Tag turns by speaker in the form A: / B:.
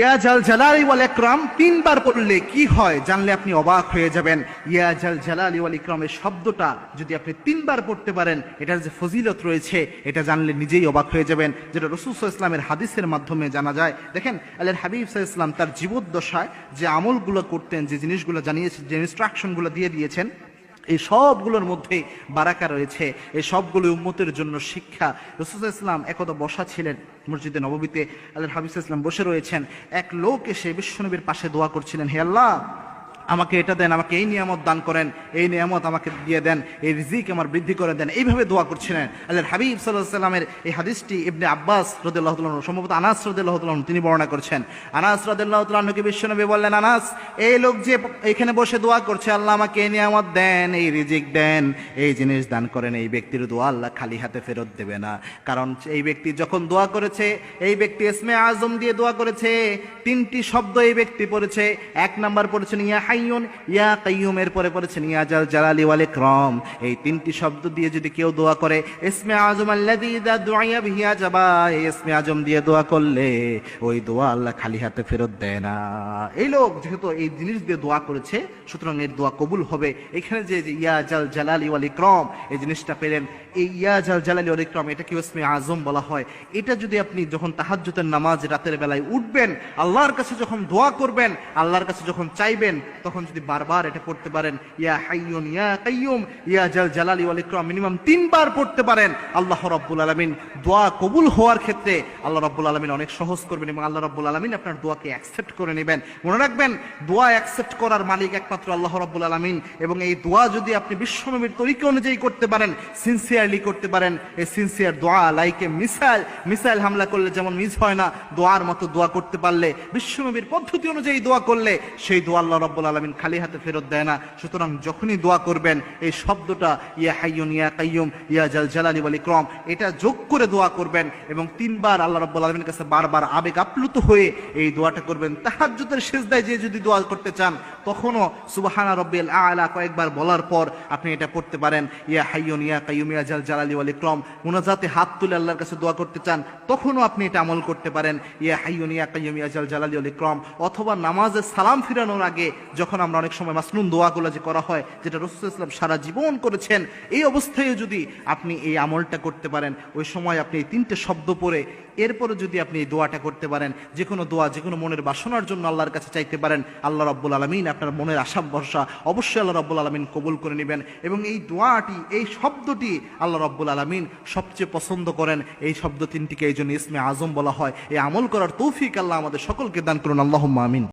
A: ইয়া জাল জালালি ওয়াল ইকরাম, তিনবার পড়লে কি হয় জানলে আপনি অবাক হয়ে যাবেন। ইয়া জাল জালালি ওয়াল ইকরামের শব্দটা যদি আপনি তিনবার পড়তে পারেন, এটার যে ফজিলত রয়েছে, এটা জানলে নিজেই অবাক হয়ে যাবেন। যেটা রসুল ইসলামের হাদিসের মাধ্যমে জানা যায়। দেখেন, আল্লাহর হাবিব ইসলাম তার জীবদ্দশায় যে আমলগুলো করতেন, যে জিনিসগুলো জানিয়েছে, যে ইনস্ট্রাকশনগুলো দিয়ে দিয়েছেন এই সবগুলোর মধ্যে বারাকা রয়েছে। এই সবগুলো উম্মতের জন্য শিক্ষা। রসুল ইসলাম একদা বসা ছিলেন মসজিদে নববীতে। আল্লাহ হাবিজ ইসলাম বসে রয়েছেন। এক লোক এসে বিশ্বনবীর পাশে দোয়া করছিলেন, হে আল্লাহ আমাকে এটা দেন, আমাকে এই নিয়ামত দান করেন, এই নিয়ামত আমাকে দিয়ে দেন, এই রিজিক আমার বৃদ্ধি করে দেন। এইভাবে দোয়া করছিলেন। আল্লাহ হাবিব সাল্লাহ সাল্লামের এই হাদিসটি ইবনে আব্বাস রদুল্লাহ সম্ভবত আনাস রদুল্লাহ তিনি বর্ণনা করছেন। আনাস রদুল্লাহ তালকে বিশ্বনবী বললেন, আনাস, এই লোক যে এখানে বসে দোয়া করছে, আল্লাহ আমাকে এই নিয়ামত দেন, এই রিজিক দেন, এই জিনিস দান করেন, এই ব্যক্তির দোয়া আল্লাহ খালি হাতে ফেরত দেবে না। কারণ এই ব্যক্তি যখন দোয়া করেছে, এই ব্যক্তি ইসমে আজম দিয়ে দোয়া করেছে, তিনটি শব্দ এই ব্যক্তি পড়েছে, এক নাম্বার পড়েছেন, ইয়া হাইয়ুন, ইয়া কাইয়ুম। এর পরে পড়েছেন, ইয়া জাল জালালি ওয়াল ইকরাম। এই তিনটি শব্দ দিয়ে যদি কেউ দোয়া করে, ইসমে আজম আল্লাযী ইযা দুআয়া বিহি আজাবা এই ইসমে আজম দিয়ে দোয়া করলে ওই দোয়া আল্লাহ খালি হাতে ফেরত দেয় না। এই লোক যেহেতু এই জিনিস দিয়ে দোয়া করেছে, সুতরাং এর দোয়া কবুল হবে। এখানে যে ইয়া জাল জালালি ওয়াল ইকরাম, এই জিনিসটা পেলেন। এই ইয়া জাল জালালি ওয়াল ইকরাম এটা কি ইসমে আজম বলা হয়। এটা যদি আপনি যখন তাহাজ্জুদের নামাজ রাতের বেলায় উঠবেন, আল্লাহর কাছে যখন দোয়া করবেন, আল্লাহর কাছে যখন চাইবেন তখন যদি বারবার এটা পড়তে পারেন, ইয়া হাইয়ুন ইয়া কাইয়ুম, ইয়া জাল জালালি ওয়াল ইকরাম, মিনিমাম তিনবার পড়তে পারেন, আল্লাহ রাব্বুল আলামিন দোয়া কবুল হওয়ার ক্ষেত্রে আল্লাহ রাব্বুল আলামিন অনেক সহজ করবেন এবং আল্লাহ রাব্বুল আলামিন আপনার দোয়াকে অ্যাকসেপ্ট করে নেবেন। মনে রাখবেন, দোয়া অ্যাকসেপ্ট করার মালিক একমাত্র আল্লাহ রাব্বুল আলামিন এবং এই দোয়া যদি আপনি বিশ্বনবীর তরিকা অনুযায়ী করতে পারেন সিনসিয়ারলি করতে পারেন, এই সিনসিয়ার দোয়া লাইকে মিসাইল মিসাইল হামলা করলে যেমন মিস হয় না, দোয়ার মতো দোয়া করতে পারলে, বিশ্বনবীর পদ্ধতি অনুযায়ী দোয়া করলে, সেই দোয়া আল্লাহ রাব্বুল আলামিন খালি হাতে ফেরত দেয় না। সুতরাং যখনই দোয়া করবেন, এই শব্দটা, ইয়া হাইয়ুন ইয়া কাইয়ুম, ইয়া জাল জালালি ওয়াল ইকরাম, এটা যোগ করে দোয়া করবেন এবং তিনবার আল্লাহ রাব্বুল আলামিনের কাছে বারবার আবেগ আপ্লুত হয়ে এই দোয়াটা করবেন। তাহাজ্জুদের শেষদায় যে যদি দোয়া করতে চান, তখনও সুবহানা রাব্বিল আলা কয়েকবার বলার পর আপনি এটা পড়তে পারেন। ইয়া হাইয়ুন ইয়া কাইয়ুম, ইয়া জাল জালালি ওয়াল ইকরাম, মুনাজাতে হাত তুলে আল্লাহর কাছে দোয়া করতে চান, তখনও আপনি এটা আমল করতে পারেন। ইয়া হাইয়ুন ইয়া কাইয়ুম, ইয়া জাল জালালি ওয়াল ইকরাম, অথবা নামাজে সালাম ফিরানোর আগে যখন আমরা অনেক সময় মাসনুন দোয়াগুলো যে করা হয়, যেটা রসুল ইসলাম সারা জীবন করেছেন, এই অবস্থায় যদি আপনি এই আমলটা করতে পারেন, ওই সময় আপনি এই তিনটে শব্দ পড়ে, এরপরে যদি আপনি এই দোয়াটা করতে পারেন, যে কোনো দোয়া, যে কোনো মনের বাসনার জন্য আল্লাহর কাছে চাইতে পারেন, আল্লাহ রব্বুল আলমিন আপনার মনের আশা ভরসা অবশ্যই আল্লাহ রব্বুল আলমিন কবুল করে নেবেন এবং এই দোয়াটি, এই শব্দটি আল্লাহ রব্বুল আলমিন সবচেয়ে পছন্দ করেন। এই শব্দ তিনটিকে এই জন্য ইসমে আজম বলা হয়। এই আমল করার তৌফিক আল্লাহ আমাদের সকলকে দান করুন। আল্লাহ আমিন।